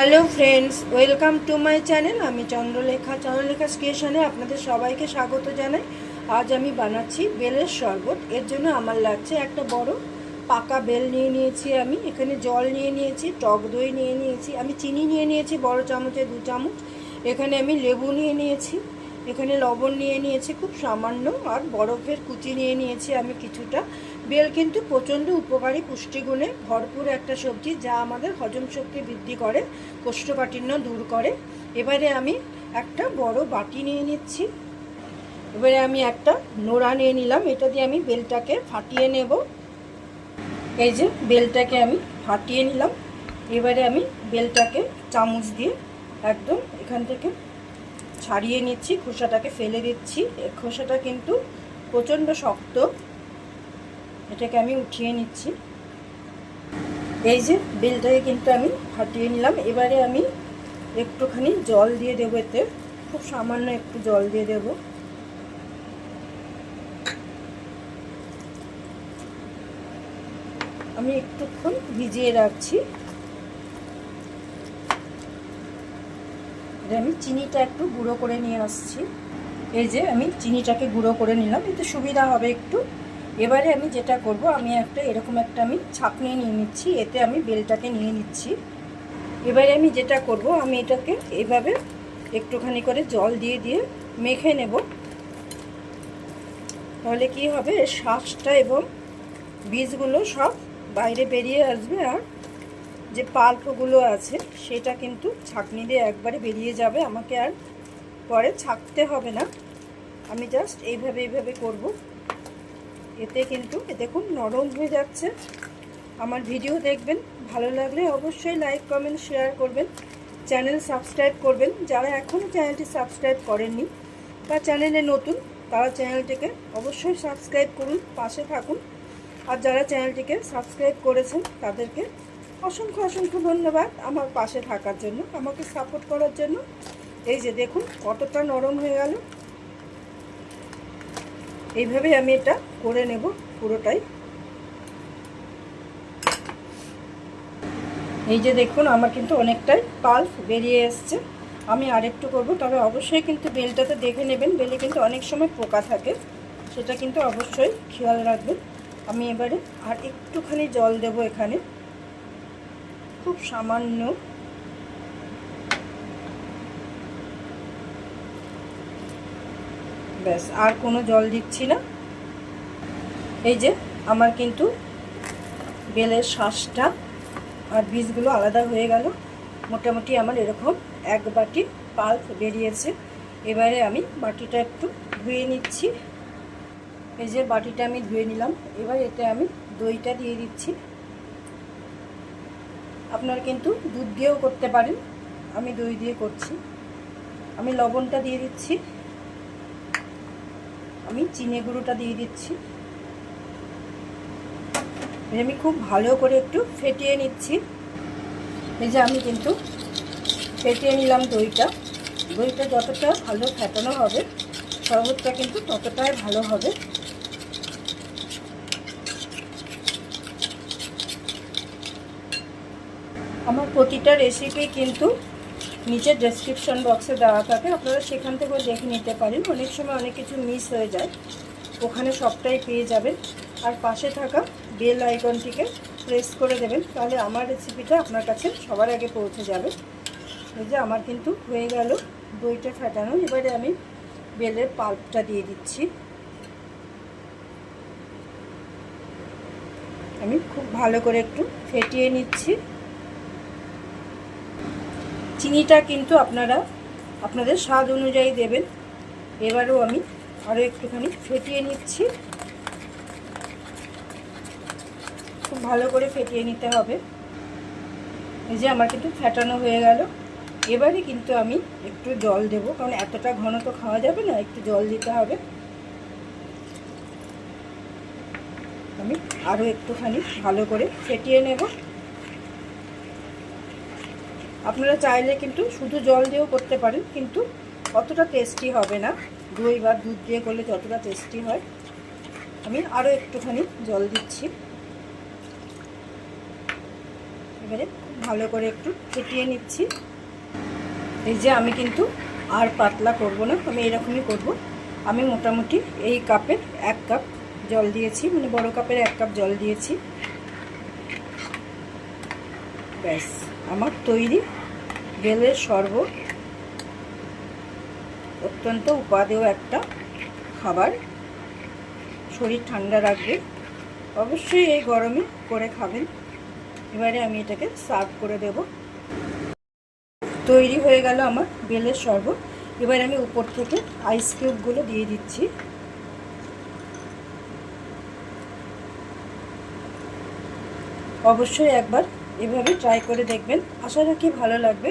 Hello friends welcome to my channel আমি চন্দ্রলেখা চন্দ্রলেখা স্টেশনে আপনাদের সবাইকে স্বাগত জানাই। আজ আমি বানাচ্ছি বেলের শরবত। এর জন্য আমার লাগছে একটা বড় পাকা বেল নিয়ে নিয়েছি আমি। এখানে জল নিয়ে নিয়েছি, টক দই নিয়ে নিয়েছি, আমি চিনি নিয়ে নিয়েছি, বড় চামচে দু চামচ। এখানে আমি লেবু নিয়ে নিয়েছি। এখানে লবণ নিয়ে নিয়েছি, খুব সামান্য, আর বরফের কুচি নিয়ে নিয়েছি আমি কিছুটা। বেল কিন্তু প্রচণ্ড উপকারী পুষ্টিগুণে ভরপুর একটা সবজি যা আমাদের হজম শক্তি বৃদ্ধি করে, কোষ্ঠকাঠিন্য দূর করে। এবারে আমি একটা বড় বাটি নিয়ে নিচ্ছি। এবারে আমি একটা নোড়া নিয়ে নিলাম, এটা দিয়ে আমি বেলটাকে ফাটিয়ে নেব। এই যে বেলটাকে আমি ফাটিয়ে নিলাম। এবারে আমি বেলটাকে চামচ দিয়ে একদম এখান থেকে ছাড়িয়ে নিচ্ছি, খোসাটাকে ফেলে দিচ্ছি। খোসাটা কিন্তু প্রচণ্ড শক্ত। এটাকে আমি উঠিয়ে নিচ্ছি। এই যে বেলটাকে কিন্তু আমি ফাটিয়ে নিলাম। এবারে আমি একটুখানি জল দিয়ে দেবো এতে। খুব সামান্য একটু জল দিয়ে দেব। আমি একটুক্ষণ ভিজিয়ে রাখছি। আমি চিনিটা একটু গুঁড়ো করে নিয়ে আসছি। এই যে আমি চিনিটাকে গুঁড়ো করে নিলাম এতে সুবিধা হবে একটু। এবারে আমি যেটা করব, আমি একটা এরকম একটা আমি ছাঁকনি নিয়ে নিচ্ছি, এতে আমি বেলটাকে নিয়ে নিচ্ছি। এবারে আমি যেটা করব, আমি এটাকে এভাবে একটুখানি করে জল দিয়ে দিয়ে মেখে নেব। তাহলে কি হবে শ্বাসটা এবং বীজগুলো সব বাইরে বেরিয়ে আসবে আর যে পাল্পগুলো আছে, সেটা কিন্তু ছাঁকনি দিয়ে একবারে বেরিয়ে যাবে। আমাকে আর পরে ছাকতে হবে না। আমি জাস্ট এইভাবে এইভাবে করব। এতে কিন্তু দেখুন, নরম হয়ে যাচ্ছে। আমার ভিডিও দেখবেন, ভালো লাগলে অবশ্যই লাইক কমেন্ট শেয়ার করবেন। চ্যানেল সাবস্ক্রাইব করবেন। যারা এখনও চ্যানেলটি সাবস্ক্রাইব করেননি বা চ্যানেলে নতুন, তারা চ্যানেলটিকে অবশ্যই সাবস্ক্রাইব করুন, পাশে থাকুন। আর যারা চ্যানেলটিকে সাবস্ক্রাইব করেছেন, তাদেরকে অসংখ্য অসংখ্য ধন্যবাদ আমার পাশে থাকার জন্য, আমাকে সাপোর্ট করার জন্য। এই যে দেখুন, কতটা নরম হয়ে গেল। এইভাবে আমি এটা করে নেব পুরোটাই। এই যে দেখুন, আমার কিন্তু অনেকটাই পাল্প বেরিয়ে এসছে। আমি আরেকটু করব, তবে অবশ্যই কিন্তু বেলটাতে দেখে নেবেন। বেলে কিন্তু অনেক সময় পোকা থাকে, সেটা কিন্তু অবশ্যই খেয়াল রাখবেন। আমি এবারে আর একটুখানি জল দেব এখানে। খুব সামান্য। ব্যাস, আর কোনো জল দিচ্ছি না। এই যে, আমার কিন্তু বেলের শ্বাসটা আর বীজগুলো আলাদা হয়ে গেল। মোটামুটি আমার এরকম এক বাটি পাল্প বেরিয়েছে। এবারে আমি বাটিটা একটু ধুয়ে নিচ্ছি। এই যে বাটিটা আমি ধুয়ে নিলাম। এবার এতে আমি দইটা দিয়ে দিচ্ছি। আপনারা কিন্তু দুধ দিয়েও করতে পারেন। আমি দই দিয়ে করছি। আমি লবণটা দিয়ে দিচ্ছি। আমি চিনে গুঁড়োটা দিয়ে দিচ্ছি। আমি খুব ভালো করে একটু ফেটিয়ে নিচ্ছি। এই যে আমি কিন্তু ফেটিয়ে নিলাম দইটা। দইটা যতটা ভালো ফেটানো হবে, শরবতটা কিন্তু ততটাই ভালো হবে। আমার প্রতিটা রেসিপি কিন্তু নিচের ডেসক্রিপশন বক্সে দেওয়া থাকে। আপনারা সেখান থেকেও দেখে নিতে পারেন। অনেক সময় অনেক কিছু মিস হয়ে যায়। ওখানে সবটাই পেয়ে যাবেন। আর পাশে থাকা বেল আইকনটিকে প্রেস করে দেবেন। তাহলে আমার রেসিপিটা আপনার কাছে সবার আগে পৌঁছে যাবে। এই যে আমার কিন্তু হয়ে গেল দইটা ফাটানো। এবারে আমি বেলের পাল্পটা দিয়ে দিচ্ছি। আমি খুব ভালো করে একটু ফেটিয়ে নিচ্ছি। চিনিটা কিন্তু আপনারা আপনাদের স্বাদ অনুযায়ী দেবেন। এবারেও আমি আরও একটুখানি ফেটিয়ে নিচ্ছি। খুব ভালো করে ফেটিয়ে নিতে হবে। এই যে আমার কিন্তু ফেটানো হয়ে গেল। এবারে কিন্তু আমি একটু জল দেব, কারণ এতটা ঘন তো খাওয়া যাবে না, একটু জল দিতে হবে। আমি আরও একটুখানি ভালো করে ফেটিয়ে নেব। আপনারা চাইলে কিন্তু শুধু জল দিয়েও করতে পারেন, কিন্তু অতটা টেস্টি হবে না। দই বা দুধ দিয়ে করলে যতটা টেস্টি হয়। আমি আরও একটুখানি জল দিচ্ছি। এবারে ভালো করে একটু ফেটিয়ে নিচ্ছি। এই যে আমি কিন্তু আর পাতলা করব না, আমি এরকমই করব। আমি মোটামুটি এই কাপের এক কাপ জল দিয়েছি মানে বড় কাপের এক কাপ জল দিয়েছি। ব্যাস, আমার তৈরি বেলের শরবত অত্যন্ত উপাদেয় একটা খাবার। শরীর ঠান্ডা রাখবে। অবশ্যই এই গরমে করে খাবেন। এবারে আমি এটাকে সার্ভ করে দেব। তৈরি হয়ে গেল আমার বেলের শরবত। এবার আমি উপর থেকে আইস কিউবগুলো দিয়ে দিচ্ছি। অবশ্যই একবার এভাবে ট্রাই করে দেখবেন। আশা রাখি ভালো লাগবে।